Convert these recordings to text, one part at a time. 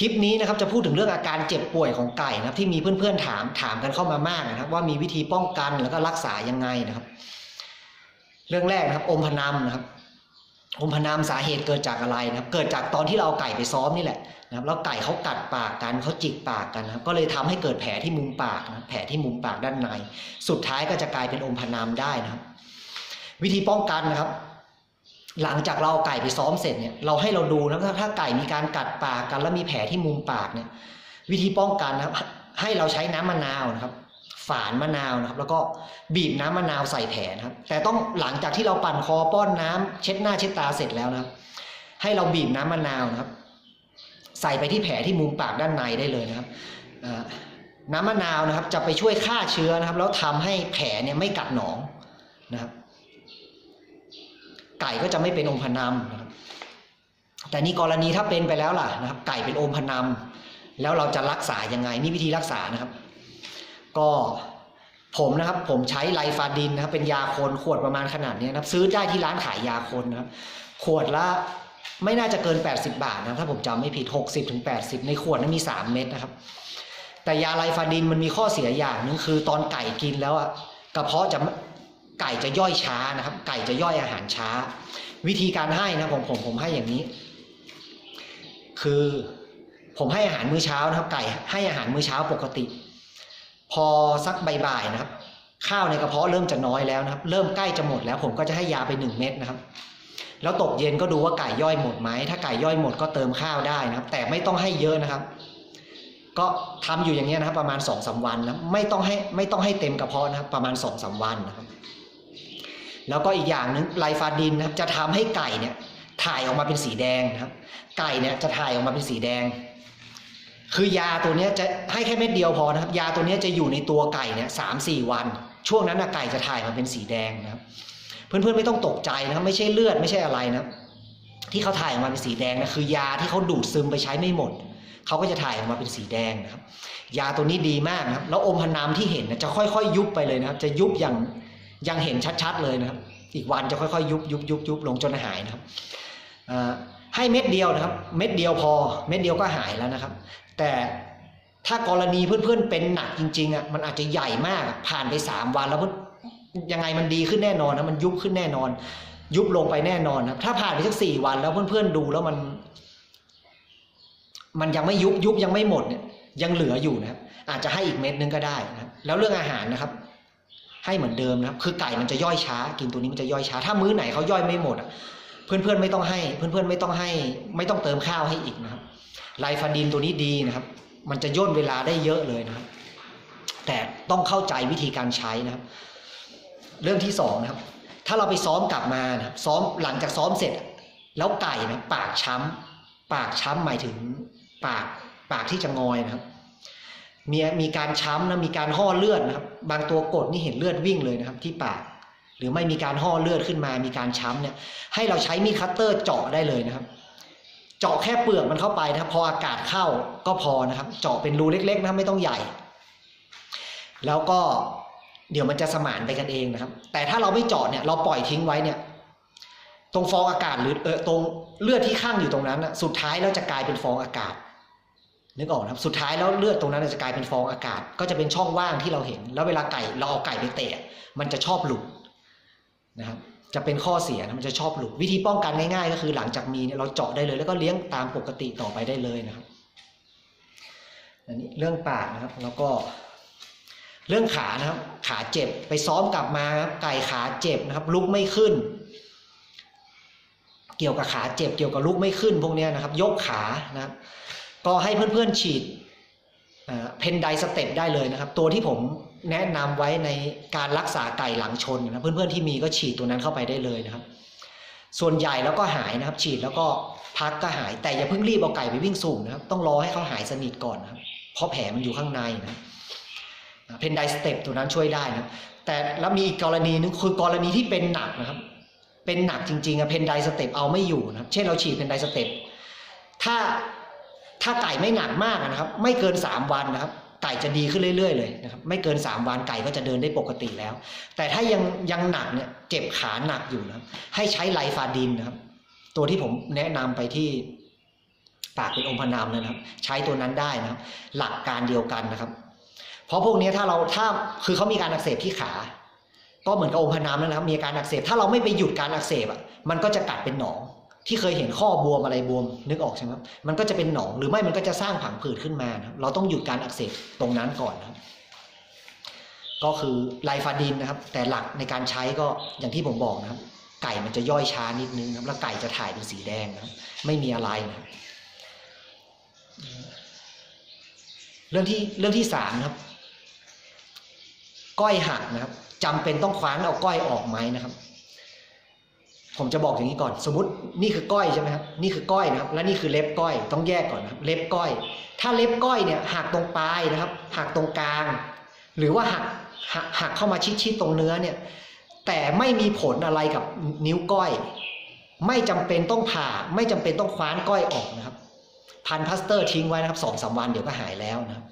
คลิปนี้นะครับจะพูดถึงเรื่องอาการเจ็บป่วยของไก่นะครับที่มีเพื่อนๆถามถามกันเข้ามามากนะครับว่ามีวิธีป้องกันแล้วก็รักษายังไงนะครับ เรื่องแรกนะครับอมพนำนะครับอมพนำสาเหตุเกิดจากอะไรนะครับ เกิดจากตอนที่เราเอาไก่ไปซ้อมนี่แหละนะครับแล้วไก่เขากัดปากกันเขาจิกปากกันนะครับก็เลยทำให้เกิดแผลที่มุมปากนะแผลที่มุมปากด้านใน สุดท้ายก็จะกลายเป็นอมพนำได้นะครับ วิธีป้องกันนะครับ หลังจากเราเอาไก่ไปซ้อมเสร็จเนี่ยเราให้เราดูนะครับถ้าถ้าไก่มีการกัดปากกันแล้วมีแผลที่มุมปากเนี่ย วิธีป้องกันนะครับ ให้เราใช้น้ำมะนาวนะครับ ฝานมะนาวนะครับ แล้วก็บีบน้ำมะนาวใส่แผลนะครับ แต่ต้องหลังจากที่เราปั่นคอป้อนน้ำเช็ดหน้าเช็ดตาเสร็จแล้วนะครับ ให้เราบีบน้ำมะนาวนะครับ ใส่ไปที่แผลที่มุมปากด้านในได้เลยนะครับน้ำมะนาวนะครับ จะไปช่วยฆ่าเชื้อนะครับ แล้วทำให้แผลเนี่ยไม่กัดหนองนะครับ ไก่ก็จะไม่เป็นองค์พนำนะครับแต่นี่กรณีถ้าเป็นไปแล้วล่ะนะครับ ไก่เป็นองค์พนำแล้วเราจะรักษายังไง นี่วิธีรักษานะครับ ก็ผมนะครับ ผมใช้ไลฟาดินนะครับเป็นยาคนขวดประมาณขนาดนี้นะครับ ซื้อได้ที่ร้านขายยาคนนะครับ ขวดละไม่น่าจะเกิน 80 บาทนะถ้าผมจำไม่ผิด 60ถึง80 ในขวดนั้นมี 3 เม็ดนะครับ แต่ยาไลฟาดินมันมีข้อเสียอย่างหนึงคือตอนไก่กินแล้วอะกระเพาะจะ ไก่จะย่อยช้านะครับ ไก่จะย่อยอาหารช้า วิธีการให้นะผมผมผมให้อย่างนี้ คือผมให้อาหารมื้อเช้านะครับ ไก่ให้อาหารมื้อเช้าปกติ พอสักบ่ายๆนะครับ ข้าวในกระเพาะเริ่มจะน้อยแล้วนะครับ เริ่มใกล้จะหมดแล้ว ผมก็จะให้ยาไปหนึ่งเม็ดนะครับ แล้วตกเย็นก็ดูว่าไก่ย่อยหมดไหมถ้าไก่ย่อยหมดก็เติมข้าวได้นะครับ แต่ไม่ต้องให้เยอะนะครับก็ทำอยู่อย่างนี้ยนะครับประมาณ2อสาวันนะไม่ต้องให้ไม่ต้องให้เต็มกระเพาะนะครับประมาณ2อสาวันนะครับ แล้วก็อีกอย่างหนึงไลฟาดินนะครับจะทำให้ไก่เนี่ยถ่ายออกมาเป็นสีแดงนะครับ ไก่เนี่ยจะถ่ายออกมาเป็นสีแดง คือยาตัวนี้จะให้แค่เม็ดเดียวพอนะครับ ยาตัวนี้จะอยู่ในตัวไก่เนี่ยสามสี่วัน ช่วงนั้นนะไก่จะถ่ายมาเป็นสีแดงนะครับ เพื่อนๆไม่ต้องตกใจนะครับ ไม่ใช่เลือดไม่ใช่อะไรนะครับที่เขาถ่ายออกมาเป็นสีแดงนะคือยาที่เขาดูดซึมไปใช้ไม่หมดเขาก็จะถ่ายออกมาเป็นสีแดงนะครับ ยาตัวนี้ดีมากนะครับ แล้วอมพนามที่เห็นนะจะค่อยๆ ยุบไปเลยนะครับ จะยุบอย่าง ยังเห็นชัดๆเลยนะครับ อีกวันจะค่อยๆ ยุบยุบยุบยุบลงจนหายนะครับให้เม็ดเดียวนะครับ เม็ดเดียวพอ เม็ดเดียวก็หายแล้วนะครับ แต่ถ้ากรณีเพื่อนๆเป็นหนักจริงๆอะมันอาจจะใหญ่มากผ่านไปสามวันแล้วเพื่อนยังไงมันดีขึ้นแน่นอนนะมันยุบขึ้นแน่นอน ยุบลงไปแน่นอนนะครับถ้าผ่านไปสักสี่วันแล้วเพื่อนๆดูแล้วมัน มันยังไม่ยุบยุบยังไม่หมดเนี่ยยังเหลืออยู่นะครับ อาจจะให้อีกเม็ดนึงก็ได้นะครับแล้วเรื่องอาหารนะครับ ให้เหมือนเดิมนะครับ คือไก่มันจะย่อยช้า กินตัวนี้มันจะย่อยช้า ถ้ามื้อไหนเขาย่อยไม่หมดอะเพื่อนๆไม่ต้องให้ เพื่อนๆไม่ต้องให้ ไม่ต้องเติมข้าวให้อีกนะครับไลฟาดินตัวนี้ดีนะครับ มันจะย่นเวลาได้เยอะเลยนะครับ แต่ต้องเข้าใจวิธีการใช้นะครับ เรื่องที่สองนะครับ ถ้าเราไปซ้อมกลับมานะครับ ซ้อมหลังจากซ้อมเสร็จ แล้วไก่นะปากช้ำปากช้ำหมายถึงปากปากที่จะงอยนะครับ มีมีการช้ำนะมีการห่อเลือดนะครับ บางตัวกดนี่เห็นเลือดวิ่งเลยนะครับ ที่ปาก หรือไม่มีการห่อเลือดขึ้นมา มีการช้ำเนี่ย ให้เราใช้มีดคัตเตอร์เจาะได้เลยนะครับ เจาะแค่เปลือกมันเข้าไปนะครับ พออากาศเข้าก็พอนะครับ เจาะเป็นรูเล็ก ๆ นะไม่ต้องใหญ่ แล้วก็เดี๋ยวมันจะสมานไปกันเองนะครับ แต่ถ้าเราไม่เจาะเนี่ย เราปล่อยทิ้งไว้เนี่ย ตรงฟองอากาศหรือเออตรงเลือดที่ข้างอยู่ตรงนั้นนะสุดท้ายแล้วจะกลายเป็นฟองอากาศ นึกออกครับสุดท้ายแล้วเลือดตรงนั้นจะกลายเป็นฟองอากาศ ก็จะเป็นช่องว่างที่เราเห็น แล้วเวลาไก่เราเอาไก่ไปเตะมันจะชอบหลุดนะครับจะเป็นข้อเสียนะมันจะชอบหลุดวิธีป้องกันง่ายๆ ก็คือหลังจากมีเนี่ยเราเจาะได้เลย แล้วก็เลี้ยงตามปกติต่อไปได้เลยนะครับอันนี้เรื่องปากนะครับแล้วก็เรื่องขานะครับ ขาเจ็บไปซ้อมกลับมาครับไก่ขาเจ็บนะครับ ลุกไม่ขึ้น เกี่ยวกับขาเจ็บเกี่ยวกับลุกไม่ขึ้นพวกนี้นะครับ ยกขานะครับ ก็ให้เพื่อนๆฉีดเพนไดสเต็ปได้เลยนะครับ ตัวที่ผมแนะนำไว้ในการรักษาไก่หลังชนนะเพื่อนๆที่มีก็ฉีดตัวนั้นเข้าไปได้เลยนะครับ ส่วนใหญ่แล้วก็หายนะครับ ฉีดแล้วก็พักก็หายแต่อย่าเพิ่งรีบเอาไก่ไปวิ่งสูงนะครับ ต้องรอให้เขาหายสนิทก่อนนะครับ เพราะแผลมันอยู่ข้างในนะเพนไดสเต็ปตัวนั้นช่วยได้นะแต่แล้วมีอีกกรณีนึงคือกรณีที่เป็นหนักนะครับ เป็นหนักจริงๆอะเพนไดสเต็ปเอาไม่อยู่นะครับ เช่นเราฉีดเพนไดสเต็ปถ้า ถ้าไก่ไม่หนักมากนะครับ ไม่เกินสามวันนะครับ ไก่จะดีขึ้นเรื่อย ๆ เลยนะครับ ไม่เกินสามวันไก่ก็จะเดินได้ปกติแล้ว แต่ถ้ายังยังหนักเนี่ยเจ็บขาหนักอยู่นะครับ ให้ใช้ไลฟาดินนะครับ ตัวที่ผมแนะนำไปที่ปากเป็นองค์พนามเลยนะครับ ใช้ตัวนั้นได้นะครับ หลักการเดียวกันนะครับ เพราะพวกนี้ถ้าเราถ้าคือเขามีการอักเสบที่ขา ก็เหมือนกับองค์พนามนั่นนะครับ มีการอักเสบถ้าเราไม่ไปหยุดการอักเสบอะมันก็จะกัดเป็นหนอง ที่เคยเห็นข้อบวมอะไรบวมนึกออกใช่ไหมครับมันก็จะเป็นหนองหรือไม่มันก็จะสร้างผังผืดขึ้นมานะครับเราต้องหยุดการอักเสบตรงนั้นก่อนนะครับ ก็คือไลฟาดินนะครับ แต่หลักในการใช้ก็อย่างที่ผมบอกนะครับ ไก่มันจะย่อยช้านิดนึงนะครับแล้วไก่จะถ่ายเป็นสีแดงนะครับไม่มีอะไรนะครับเรื่องที่เรื่องที่สามนะครับ ก้อยหักนะครับจำเป็นต้องคว้านเอาก้อยออกไหมนะครับ ผมจะบอกอย่างนี้ก่อน สมมตินี่คือก้อยใช่ไหมครับนี่คือก้อยนะครับ และนี่คือเล็บก้อยต้องแยกก่อนนะครับ เล็บก้อย ถ้าเล็บก้อยเนี่ยหักตรงปลายนะครับหักตรงกลาง หรือว่าหักหักหักเข้ามาชิดๆตรงเนื้อเนี่ย แต่ไม่มีผลอะไรกับนิ้วก้อย ไม่จำเป็นต้องผ่า ไม่จำเป็นต้องคว้านก้อยออกนะครับ พันพลาสเตอร์ทิ้งไว้นะครับสองสามวันเดี๋ยวก็หายแล้วนะครับ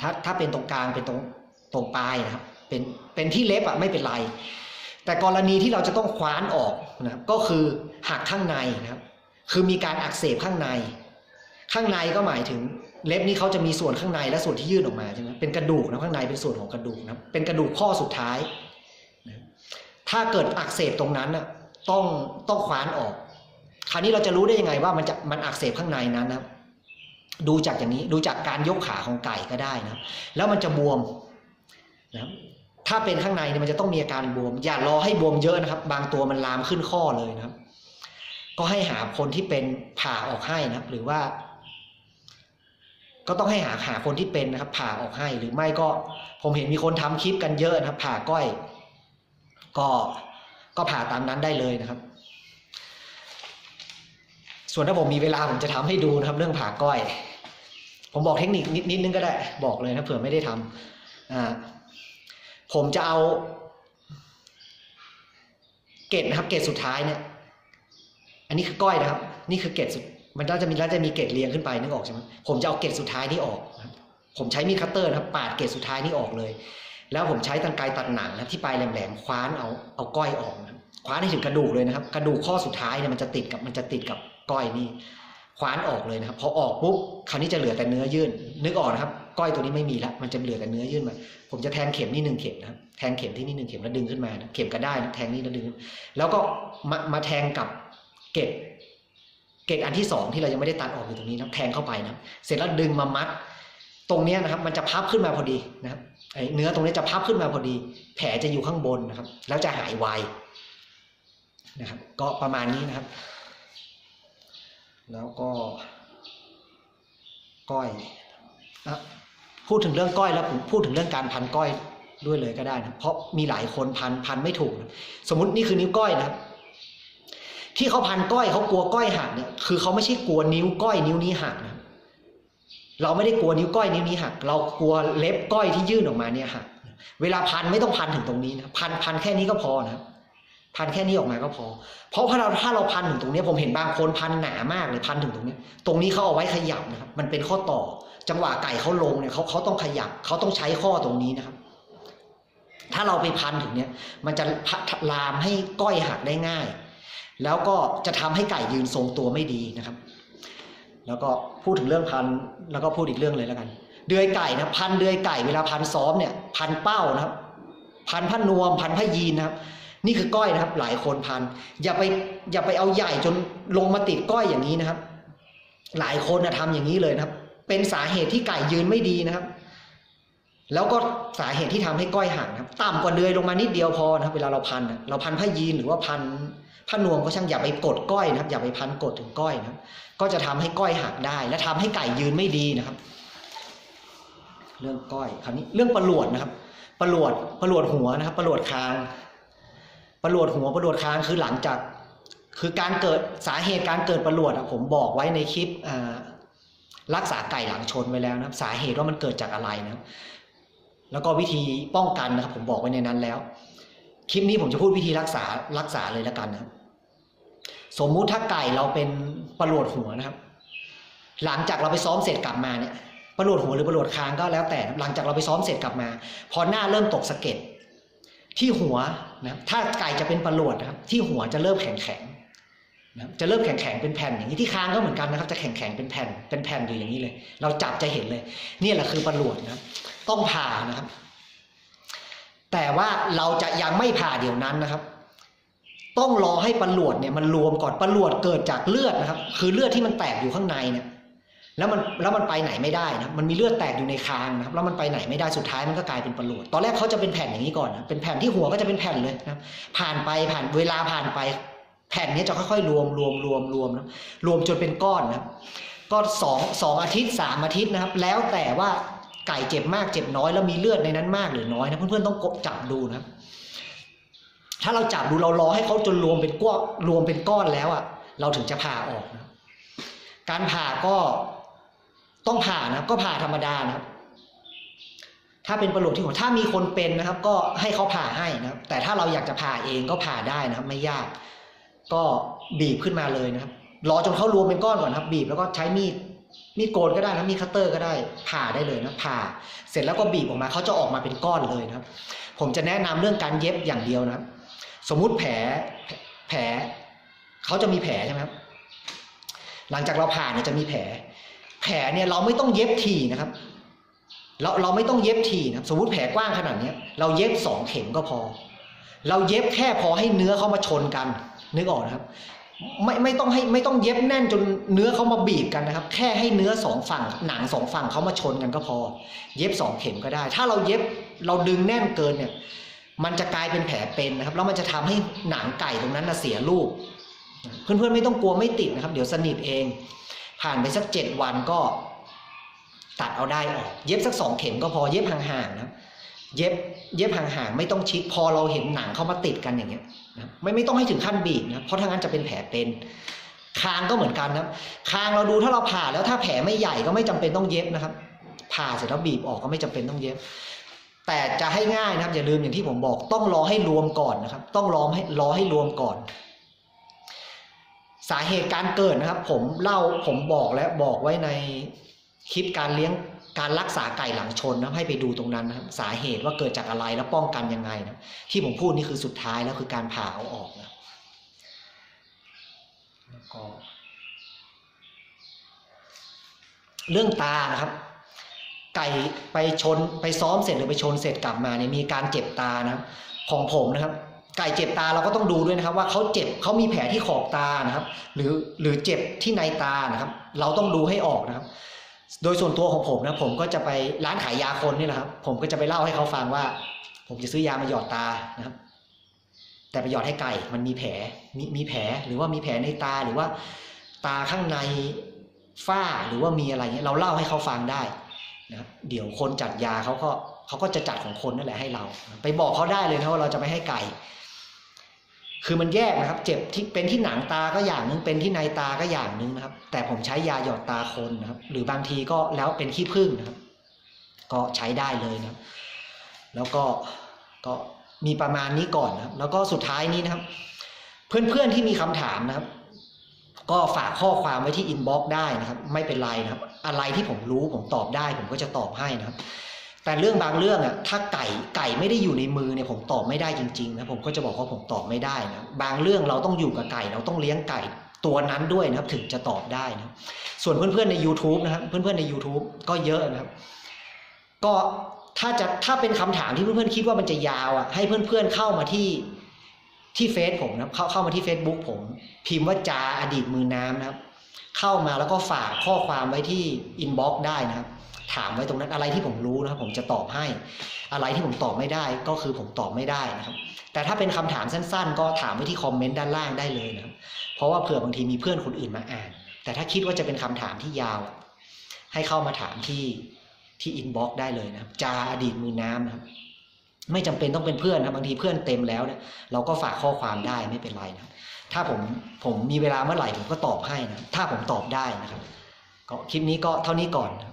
ถ้าถ้าเป็นตรงกลางเป็นตรงตรงปลายนะครับ เป็นเป็นที่เล็บอะไม่เป็นไร แต่กรณีที่เราจะต้องคว้านออกนะครับก็คือหักข้างในนะครับ คือมีการอักเสบข้างใน ข้างในก็หมายถึงเล็บนี้เขาจะมีส่วนข้างในและส่วนที่ยื่นออกมาใช่ไหมเป็นกระดูกนะข้างในเป็นส่วนของกระดูกนะเป็นกระดูกข้อสุดท้ายนะถ้าเกิดอักเสบตรงนั้นนะต้องต้องคว้านออก คราวนี้เราจะรู้ได้ยังไงว่ามันจะมันอักเสบข้างในนั้นนะดูจากอย่างนี้ดูจากการยกขาของไก่ก็ได้นะแล้วมันจะบวมนะ ถ้าเป็นข้างในเนี่ยมันจะต้องมีอาการบวม อย่ารอให้บวมเยอะนะครับ บางตัวมันลามขึ้นข้อเลยนะครับ ก็ให้หาคนที่เป็นผ่าออกให้นะครับ หรือว่า ก็ต้องให้หาหาคนที่เป็นนะครับ ผ่าออกให้หรือไม่ก็ ผมเห็นมีคนทำคลิปกันเยอะนะครับ ผ่าก้อย ก็ก็ผ่าตามนั้นได้เลยนะครับ ส่วนถ้าผมมีเวลาผมจะทำให้ดูนะครับ เรื่องผ่าก้อย ผมบอกเทคนิคนิดนิดนึงก็ได้ บอกเลยนะเผื่อไม่ได้ทำอ่า ผมจะเอาเกตนะครับ เกตสุดท้ายเนี่ย อันนี้คือก้อยนะครับ นี่คือเกตสุด มันก็จะมีแล้วจะมีเกตเรียงขึ้นไปนึกออกใช่ไหมผมจะเอาเกตสุดท้ายนี่ออก ผมใช้มีดคัตเตอร์นะครับ ปาดเกตสุดท้ายนี่ออกเลย แล้วผมใช้ตังไกตัดหนังนะที่ปลายแหลมๆคว้านเอาเอาก้อยออกนะครับคว้านให้ถึงกระดูกเลยนะครับ กระดูกข้อสุดท้ายเนี่ยมันจะติดกับมันจะติดกับก้อยนี่คว้านออกเลยนะครับพอออกปุ๊บคราวนี้จะเหลือแต่เนื้อยื่นนึกออกนะครับ ก้อยตัวนี้ไม่มีแล้วมันจะเหลือแต่เนื้อยื่นมาผมจะแทงเข็มนี่หนึ่งเข็มนะแทงเข็มที่นี่หนึ่งเข็มแล้วดึงขึ้นมานะเข็มก็ได้นะแทงนี่แล้วดึงแล้วก็มามาแทงกับเกล็ดเกล็ดอันที่สองที่เรายังไม่ได้ตัดออกอยู่ตรงนี้นะแทงเข้าไปนะเสร็จแล้วดึงมามัด ตรงนี้นะครับ มันจะพับขึ้นมาพอดีนะครับเนื้อตรงนี้จะพับขึ้นมาพอดี แผลจะอยู่ข้างบนนะครับ แล้วจะหายไวนะครับ ก็ประมาณนี้นะครับ แล้วก็ก้อยอะ พูดถึงเรื่องก้อยแล้วพูดถึงเรื่องการพันก้อยด้วยเลยก็ได้นะเพราะมีหลายคนพันพันไม่ถูกนะสมมตินี่คือนิ้วก้อยนะที่เขาพันก้อยเขากลัวก้อยหักเนี่ยคือเขาไม่ใช่กลัวนิ้วก้อยนิ้วนี้หักนะเราไม่ได้กลัวนิ้วก้อยนิ้วนี้หัก เรากลัวเล็บก้อยที่ยื่นออกมาเนี่ยหักเวลาพันไม่ต้องพันถึงตรงนี้นะพันพันแค่นี้ก็พอนะพันแค่นี้ออกมาก็พอ เพราะถ้าเราถ้าเราพันถึงตรงนี้ผมเห็นบางคนพันหนามากเลยพันถึงตรงนี้ ตรงนี้เขาเอาไว้ขยับนะครับ มันเป็นข้อต่อ จังหวะไก่เขาลงเนี่ยเขาเขาต้องขยับเขาต้องใช้ข้อตรงนี้นะครับ ถ้าเราไปพันถึงเนี้ยมันจะลามให้ก้อยหักได้ง่าย แล้วก็จะทำให้ไก่ยืนทรงตัวไม่ดีนะครับ แล้วก็พูดถึงเรื่องพันแล้วก็พูดอีกเรื่องเลยแล้วกัน เดือยไก่นะพันเดือยไก่เวลาพันซ้อมเนี่ยพันเป้านะครับ พันผ้านวม พันผ้ายีนนะครับนี่คือก้อยนะครับ หลายคนพัน อย่าไปอย่าไปเอาใหญ่จนลงมาติดก้อยอย่างนี้นะครับ หลายคนนะทำอย่างนี้เลยนะครับ เป็นสาเหตุที่ไก่ยืนไม่ดีนะครับ แล้วก็สาเหตุที่ทำให้ก้อยหักครับ ต่ำกว่าเดือยลงมานิดเดียวพอนะครับ เวลาเราพันเราพันผ้ายีนหรือว่าพันผ้านวมก็ช่างอย่าไปกดก้อยนะครับ อย่าไปพันกดถึงก้อยนะครับ ก็จะทำให้ก้อยหักได้ และทำให้ไก่ยืนไม่ดีนะครับ เรื่องก้อยคราวนี้เรื่องประหลวดนะครับประหลวดประหลวดหัวนะครับประหลวดคางประหลวดหัวประหลวดคางคือหลังจาก คือการเกิดสาเหตุการเกิดประหลวดอะผมบอกไว้ในคลิป รักษาไก่หลังชนไว้แล้วนะครับ สาเหตุว่ามันเกิดจากอะไรนะครับ แล้วก็วิธีป้องกันนะครับผมบอกไว้ในนั้นแล้ว คลิปนี้ผมจะพูดวิธีรักษารักษาเลยแล้วกันนะครับ สมมุติถ้าไก่เราเป็นประหลวดหัวนะครับ หลังจากเราไปซ้อมเสร็จกลับมาเนี่ยประหลวดหัวหรือประหลวดคางก็แล้วแต่ หลังจากเราไปซ้อมเสร็จกลับมา พอหน้าเริ่มตกสะเก็ดที่หัวนะถ้าไก่จะเป็นประหลวดนะครับ ที่หัวจะเริ่มแข็งแข็ง จะเริ่มแข็งๆเป็นแผ่นอย่างนี้ที่คางก็เหมือนกันนะครับ จะแข็งๆเป็นแผ่นเป็นแผ่นอยู่อย่างนี้เลย เราจับจะเห็นเลย นี่แหละคือประหลวดนะต้องผ่านะครับ แต่ว่าเราจะยังไม่ผ่าเดี๋ยวนั้นนะครับ ต้องรอให้ประหลวดเนี่ยมันรวมก่อนประหลวดเกิดจากเลือดนะครับ คือเลือดที่มันแตกอยู่ข้างในเนี่ยแล้วมันแล้วมันไปไหนไม่ได้นะมันมีเลือดแตกอยู่ในคางนะครับแล้วมันไปไหนไม่ได้สุดท้ายมันก็กลายเป็นประหลวดตอนแรกเขาจะเป็นแผ่นอย่างนี้ก่อนนะเป็นแผ่นที่หัวก็จะเป็นแผ่นเลยนะผ่านไปผ่านเวลาผ่านไป แผ่นนี้จะค่อยๆรวมรวมรวมรวมนะรวมจนเป็นก้อนนะครับก็สองสองอาทิตย์สามอาทิตย์นะครับ แล้วแต่ว่าไก่เจ็บมากเจ็บน้อยแล้วมีเลือดในนั้นมากหรือน้อยนะเพื่อนๆต้องจับดูนะครับ ถ้าเราจับดูเรารอให้เขาจนรวมเป็นก้อนรวมเป็นก้อนแล้วอะ เราถึงจะผ่าออกนะการผ่าก็ต้องผ่านะก็ผ่าธรรมดานะครับ ถ้าเป็นประโยชน์ที่หัวถ้ามีคนเป็นนะครับ ก็ให้เขาผ่าให้นะครับ แต่ถ้าเราอยากจะผ่าเองก็ผ่าได้นะครับ ไม่ยาก ก็บีบขึ้นมาเลยนะครับ รอจนเขารวมเป็นก้อนก่อนครับ บีบแล้วก็ใช้มีดมีดโกนก็ได้นะมีดคัตเตอร์ก็ได้ผ่าได้เลยนะผ่า เสร็จแล้วก็บีบออกมาเขาจะออกมาเป็นก้อนเลยนะครับ ผมจะแนะนำเรื่องการเย็บอย่างเดียวนะสมมุติแผลแผลเขาจะมีแผลใช่ไหมครับหลังจากเราผ่าเนี่ยจะมีแผล แผลเนี่ยเราไม่ต้องเย็บถี่นะครับ เราเราไม่ต้องเย็บถี่นะครับ สมมติแผลกว้างขนาดเนี้ย เราเย็บสองเข็มก็พอ เราเย็บแค่พอให้เนื้อเขามาชนกัน นึกออกนะครับ ไม่ไม่ต้องให้ไม่ต้องเย็บแน่นจนเนื้อเขามาบีบกันนะครับ แค่ให้เนื้อสองฝั่งหนังสองฝั่งเขามาชนกันก็พอ เย็บสองเข็มก็ได้ ถ้าเราเย็บเราดึงแน่นเกินเนี่ย มันจะกลายเป็นแผลเป็นนะครับแล้วมันจะทำให้หนังไก่ตรงนั้นนะเสียรูป เพื่อนๆไม่ต้องกลัวไม่ติดนะครับ เดี๋ยวสนิทเอง ผ่านไปสักเจ็ดวันก็ตัดเอาได้ออกเย็บสักสองเข็มก็พอเย็บห่างๆนะครับ เย็บเย็บห่างๆไม่ต้องชิดพอเราเห็นหนังเข้ามาติดกันอย่างเงี้ยนะไม่ไม่ต้องให้ถึงขั้นบีบนะเพราะถ้างั้นจะเป็นแผลเป็น คางก็เหมือนกันนะครับ คางเราดูถ้าเราผ่าแล้วถ้าแผลไม่ใหญ่ก็ไม่จำเป็นต้องเย็บนะครับ ผ่าเสร็จแล้วบีบออกก็ไม่จำเป็นต้องเย็บ แต่จะให้ง่ายนะครับอย่าลืมอย่างที่ผมบอก ต้องรอให้รวมก่อนนะครับ ต้องรอให้รอให้รวมก่อน สาเหตุการเกิดนะครับ ผมเล่าผมบอกและบอกไว้ใน คลิปการเลี้ยงการรักษาไก่หลังชนนะให้ไปดูตรงนั้นนะสาเหตุว่าเกิดจากอะไรแล้วป้องกันยังไงนะที่ผมพูดนี่คือสุดท้ายแล้วคือการผ่าเอาออกนะแล้วก็เรื่องตานะครับ ไก่ไปชนไปซ้อมเสร็จหรือไปชนเสร็จกลับมาเนี่ยมีการเจ็บตานะของผมนะครับไก่เจ็บตาเราก็ต้องดูด้วยนะครับ ว่าเขาเจ็บเขามีแผลที่ขอบตานะครับ หรือหรือเจ็บที่ในตานะครับ เราต้องดูให้ออกนะครับ โดยส่วนตัวของผมนะผมก็จะไปร้านขายยาคนนี่แหละครับ ผมก็จะไปเล่าให้เขาฟังว่า ผมจะซื้อยามาหยอดตานะครับ แต่ไปหยอดให้ไก่มันมีแผลมีมีแผลหรือว่ามีแผลในตาหรือว่า ตาข้างในฝ้าหรือว่ามีอะไรเงี้ยเราเล่าให้เขาฟังได้นะครับเดี๋ยวคนจัดยาเขาก็เขาก็จะจัดของคนนั่นแหละให้เรา ไปบอกเขาได้เลยนะว่าเราจะไปให้ไก่ คือมันแยกนะครับ เจ็บที่เป็นที่หนังตาก็อย่างหนึงเป็นที่ในตาก็อย่างหนึงนะครับ แต่ผมใช้ยาหยอดตาคนนะครับ หรือบางทีก็แล้วเป็นขี้ผึ้งนะครับ ก็ใช้ได้เลยนะครับ แล้วก็ก็มีประมาณนี้ก่อนนะครับ แล้วก็สุดท้ายนี้นะครับ เพื่อนๆที่มีคำถามนะครับ ก็ฝากข้อความไว้ที่อินบ็อกซ์ได้นะครับ ไม่เป็นไรนะครับ อะไรที่ผมรู้ผมตอบได้ ผมก็จะตอบให้นะครับ แต่เรื่องบางเรื่องอะถ้าไก่ไก่ไม่ได้อยู่ในมือเนี่ยผมตอบไม่ได้จริงๆนะผมก็จะบอกว่าผมตอบไม่ได้นะบางเรื่องเราต้องอยู่กับไก่ เราต้องเลี้ยงไก่ตัวนั้นด้วยนะครับถึงจะตอบได้นะส่วนเพื่อนๆใน YouTube นะครับเพื่อนๆใน YouTube ก็เยอะนะครับ ก็ถ้าจะถ้าเป็นคำถามที่เพื่อนๆคิดว่ามันจะยาวอะให้เพื่อนๆเข้ามาที่ที่เฟซผมนะครับเข้าเข้ามาที่ Facebook ผม พิมพ์ว่าจาอดีตมือน้ำนะครับ เข้ามาแล้วก็ฝากข้อความไว้ที่อินบ็อกซ์ได้นะครับ ถามไว้ตรงนั้นอะไรที่ผมรู้นะครับ ผมจะตอบให้ อะไรที่ผมตอบไม่ได้ก็คือผมตอบไม่ได้นะครับ แต่ถ้าเป็นคำถามสั้น ๆ ก็ถามไว้ที่คอมเมนต์ด้านล่างได้เลยนะครับเพราะว่าเผื่อบางทีมีเพื่อนคนอื่นมาอ่าน แต่ถ้าคิดว่าจะเป็นคำถามที่ยาว ให้เข้ามาถามที่ที่อินบ็อกซ์ได้เลยนะครับจาอดีตมือน้ำนะครับไม่จำเป็นต้องเป็นเพื่อนนะบางทีเพื่อนเต็มแล้วเนี่ยเราก็ฝากข้อความได้ไม่เป็นไรนะถ้าผมผมมีเวลาเมื่อไหร่ผมก็ตอบให้นะถ้าผมตอบได้นะครับก็คลิปนี้ก็เท่านี้ก่อนนะ